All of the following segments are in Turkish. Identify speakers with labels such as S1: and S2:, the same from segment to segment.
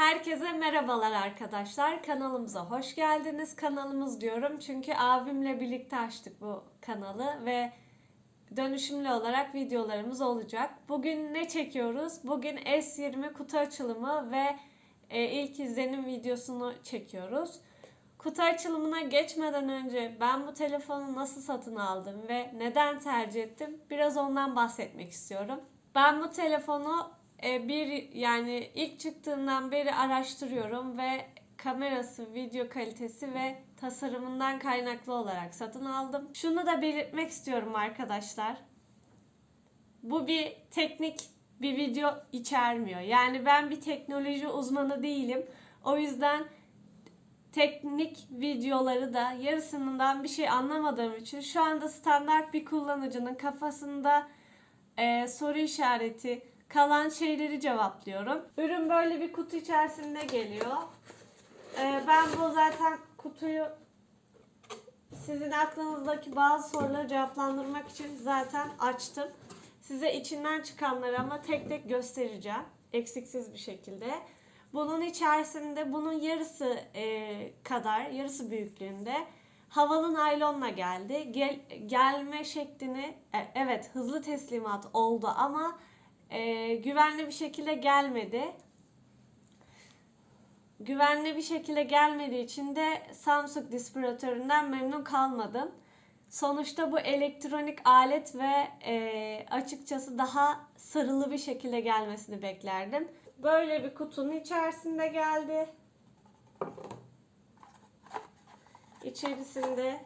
S1: Herkese merhabalar arkadaşlar. Kanalımıza hoş geldiniz. Kanalımız diyorum çünkü abimle birlikte açtık bu kanalı ve dönüşümlü olarak videolarımız olacak. Bugün ne çekiyoruz? Bugün S20 kutu açılımı ve e, ilk izlenim videosunu çekiyoruz. Kutu açılımına geçmeden önce ben bu telefonu nasıl satın aldım ve neden tercih ettim? Biraz ondan bahsetmek istiyorum. Ben bu telefonu e, bir yani ilk çıktığından beri araştırıyorum ve kamerası, video kalitesi ve tasarımından kaynaklı olarak satın aldım. Şunu da belirtmek istiyorum arkadaşlar. Bu bir teknik bir video içermiyor. Yani ben bir teknoloji uzmanı değilim. O yüzden teknik videoları da yarısından bir şey anlamadığım için şu anda standart bir kullanıcının kafasında e, soru işareti kalan şeyleri cevaplıyorum. Ürün böyle bir kutu içerisinde geliyor. E, ben bu zaten kutuyu sizin aklınızdaki bazı soruları cevaplandırmak için zaten açtım. Size içinden çıkanları ama tek tek göstereceğim. Eksiksiz bir şekilde. Bunun içerisinde bunun yarısı e, kadar, yarısı büyüklüğünde havalı naylonla geldi. Gel, gelme şeklini, e, evet hızlı teslimat oldu ama e, güvenli bir şekilde gelmedi. Güvenli bir şekilde gelmediği için de Samsung distribütöründen memnun kalmadım. Sonuçta bu elektronik alet ve e, açıkçası daha sarılı bir şekilde gelmesini beklerdim. Böyle bir kutunun içerisinde geldi. İçerisinde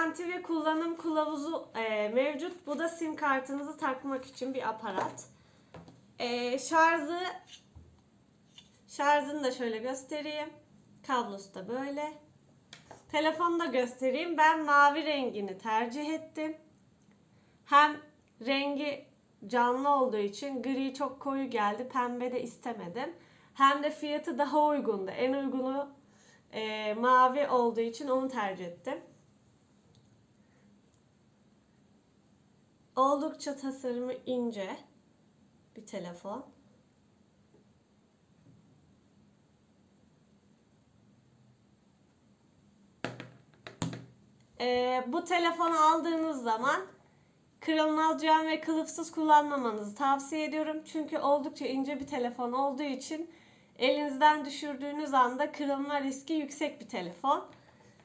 S1: garanti ve kullanım kılavuzu e, mevcut. Bu da sim kartınızı takmak için bir aparat. E, şarjı şarjını da şöyle göstereyim. Kablosu da böyle. Telefonu da göstereyim. Ben mavi rengini tercih ettim. Hem rengi canlı olduğu için gri çok koyu geldi. Pembe de istemedim. Hem de fiyatı daha uygundu. En uygunu e, mavi olduğu için onu tercih ettim. Oldukça tasarımı ince bir telefon. Ee, bu telefonu aldığınız zaman kırılmaz cam ve kılıfsız kullanmamanızı tavsiye ediyorum. Çünkü oldukça ince bir telefon olduğu için elinizden düşürdüğünüz anda kırılma riski yüksek bir telefon.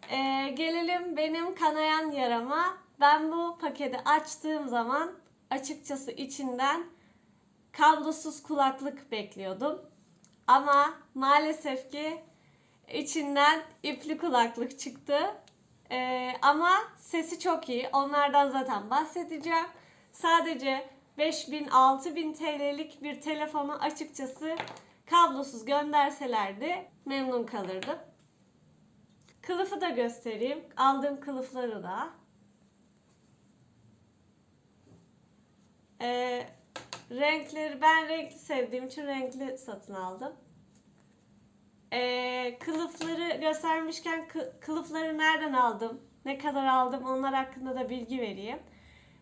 S1: Ee, gelelim benim kanayan yarama. Ben bu paketi açtığım zaman açıkçası içinden kablosuz kulaklık bekliyordum. Ama maalesef ki içinden ipli kulaklık çıktı. Ee, ama sesi çok iyi. Onlardan zaten bahsedeceğim. Sadece 5000-6000 TL'lik bir telefonu açıkçası kablosuz gönderselerdi memnun kalırdım. Kılıfı da göstereyim. Aldığım kılıfları da. Renkleri ben renkli sevdiğim için renkli satın aldım. Ee, kılıfları göstermişken kı- kılıfları nereden aldım, ne kadar aldım onlar hakkında da bilgi vereyim.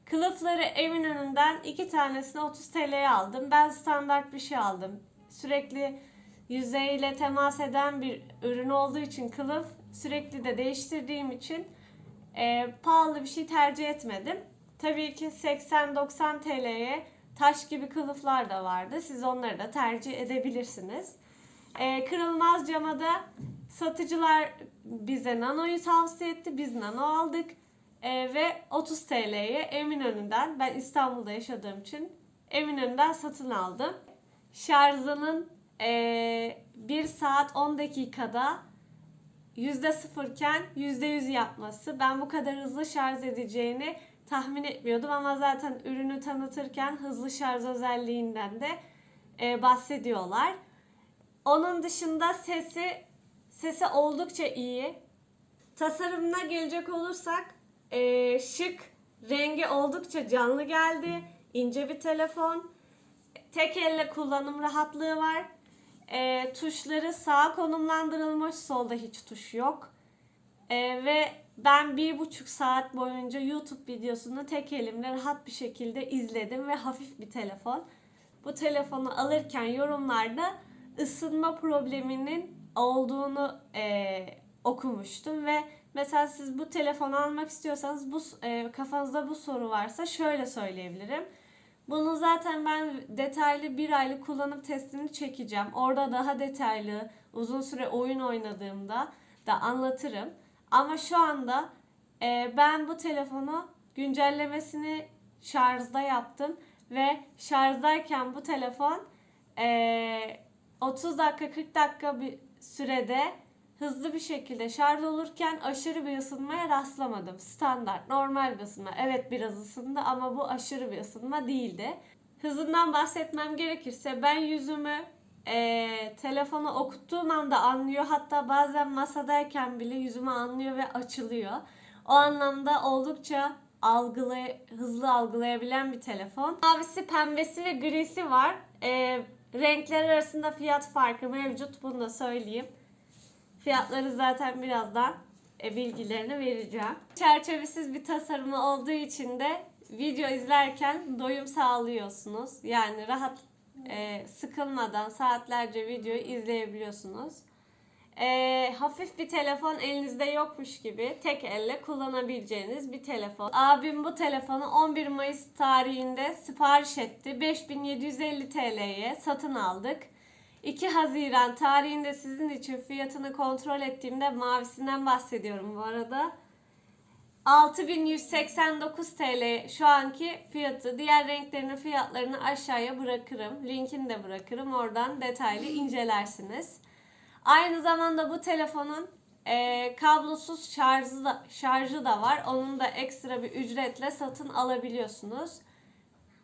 S1: Kılıfları Eminönü'nden iki tanesini 30 TL'ye aldım. Ben standart bir şey aldım. Sürekli yüzeyle temas eden bir ürün olduğu için kılıf sürekli de değiştirdiğim için e, pahalı bir şey tercih etmedim. Tabii ki 80-90 TL'ye taş gibi kılıflar da vardı. Siz onları da tercih edebilirsiniz. E, kırılmaz cama da satıcılar bize Nano'yu tavsiye etti. Biz Nano aldık. E, ve 30 TL'ye Eminönü'nden ben İstanbul'da yaşadığım için Eminönü'nden satın aldım. Şarjının e, 1 saat 10 dakikada %0 iken %100 yapması. Ben bu kadar hızlı şarj edeceğini tahmin etmiyordum ama zaten ürünü tanıtırken hızlı şarj özelliğinden de e, bahsediyorlar. Onun dışında sesi sesi oldukça iyi. Tasarımına gelecek olursak e, şık, rengi oldukça canlı geldi. İnce bir telefon. Tek elle kullanım rahatlığı var. E, tuşları sağa konumlandırılmış, solda hiç tuş yok. E, ve ben bir buçuk saat boyunca YouTube videosunu tek elimle rahat bir şekilde izledim ve hafif bir telefon. bu telefonu alırken yorumlarda ısınma probleminin olduğunu e, okumuştum ve mesela siz bu telefonu almak istiyorsanız bu e, kafanızda bu soru varsa şöyle söyleyebilirim. Bunu zaten ben detaylı bir aylık kullanım testini çekeceğim. Orada daha detaylı uzun süre oyun oynadığımda da anlatırım. Ama şu anda e, ben bu telefonu güncellemesini şarjda yaptım ve şarjdayken bu telefon e, 30 dakika 40 dakika bir sürede hızlı bir şekilde şarj olurken aşırı bir ısınmaya rastlamadım. Standart, normal bir ısınma. Evet biraz ısındı ama bu aşırı bir ısınma değildi. Hızından bahsetmem gerekirse ben yüzümü e, telefonu okuttuğum anda anlıyor. Hatta bazen masadayken bile yüzümü anlıyor ve açılıyor. O anlamda oldukça algılay hızlı algılayabilen bir telefon. Mavisi, pembesi ve grisi var. E, renkler arasında fiyat farkı mevcut. Bunu da söyleyeyim. Fiyatları zaten birazdan e, bilgilerini vereceğim. Çerçevesiz bir tasarımı olduğu için de video izlerken doyum sağlıyorsunuz. Yani rahat e, sıkılmadan saatlerce videoyu izleyebiliyorsunuz. E, hafif bir telefon elinizde yokmuş gibi tek elle kullanabileceğiniz bir telefon. Abim bu telefonu 11 Mayıs tarihinde sipariş etti. 5750 TL'ye satın aldık. 2 Haziran tarihinde sizin için fiyatını kontrol ettiğimde mavisinden bahsediyorum bu arada. 6189 TL şu anki fiyatı. Diğer renklerinin fiyatlarını aşağıya bırakırım. Linkini de bırakırım. Oradan detaylı incelersiniz. Aynı zamanda bu telefonun e, kablosuz şarjı da, şarjı da var. Onun da ekstra bir ücretle satın alabiliyorsunuz.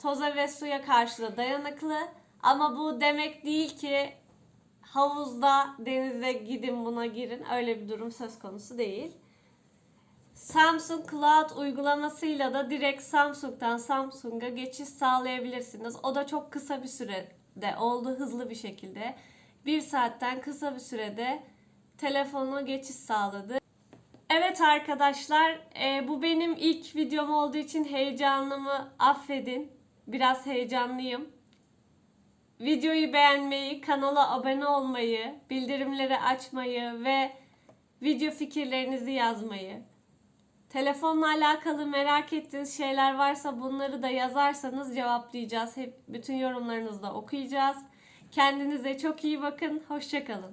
S1: Toza ve suya karşı da dayanıklı. Ama bu demek değil ki havuzda, denizde gidin buna girin. Öyle bir durum söz konusu değil. Samsung Cloud uygulamasıyla da direkt Samsung'dan Samsung'a geçiş sağlayabilirsiniz. O da çok kısa bir sürede oldu, hızlı bir şekilde. Bir saatten kısa bir sürede telefona geçiş sağladı. Evet arkadaşlar, e, bu benim ilk videom olduğu için heyecanımı affedin. Biraz heyecanlıyım. Videoyu beğenmeyi, kanala abone olmayı, bildirimleri açmayı ve video fikirlerinizi yazmayı, telefonla alakalı merak ettiğiniz şeyler varsa bunları da yazarsanız cevaplayacağız. Hep bütün yorumlarınızı da okuyacağız. Kendinize çok iyi bakın. Hoşçakalın.